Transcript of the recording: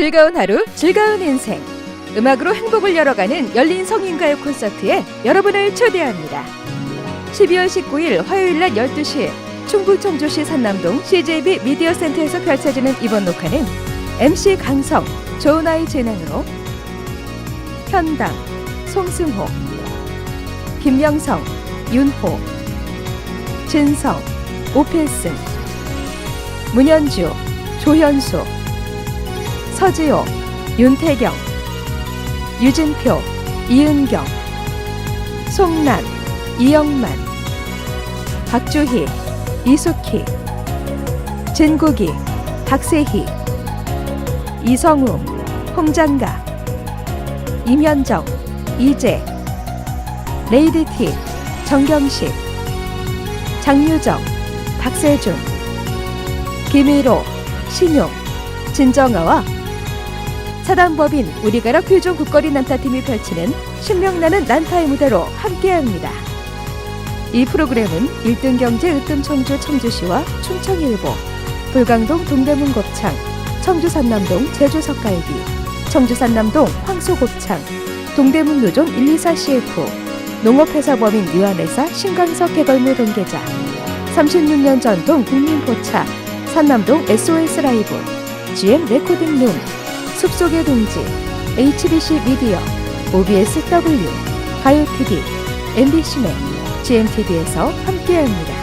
즐거운 하루, 즐거운 인생. 음악으로 행복을 열어가는 열린 성인가요 콘서트에 여러분을 초대합니다. 12월 19일 화요일 낮 12시 충북 청주시 산남동 CJB 미디어 센터에서 펼쳐지는 이번 녹화는 MC 강성, 좋은 아이 진행으로 현당, 송승호, 김명성, 윤호, 진성, 오필승, 문현주, 조현수, 서지호, 윤태경, 유진표, 이은경, 송란, 이영만, 박주희, 이숙희, 진국이, 박세희, 이성우, 홍장가, 임현정, 이재, 레이디티, 정경식, 장유정, 박세준, 김일호, 신용, 진정아와 사단법인 우리가라 퓨전 국거리 난타팀이 펼치는 신명나는 난타의 무대로 함께합니다. 이 프로그램은 1등 경제 으뜸 청주 청주시와 충청일보, 불광동 동대문 곱창, 청주 산남동 제주 석갈비, 청주 산남동 황소 곱창, 동대문 노종 124 CF, 농업회사법인 유한회사 신광석 개걸무 동계자, 36년 전통 국민포차, 산남동 SOS 라이브, GM 레코딩 룸, 숲속의 동지, HBC 미디어, OBS W, 가요TV, MBC넷, GMTV에서 함께합니다.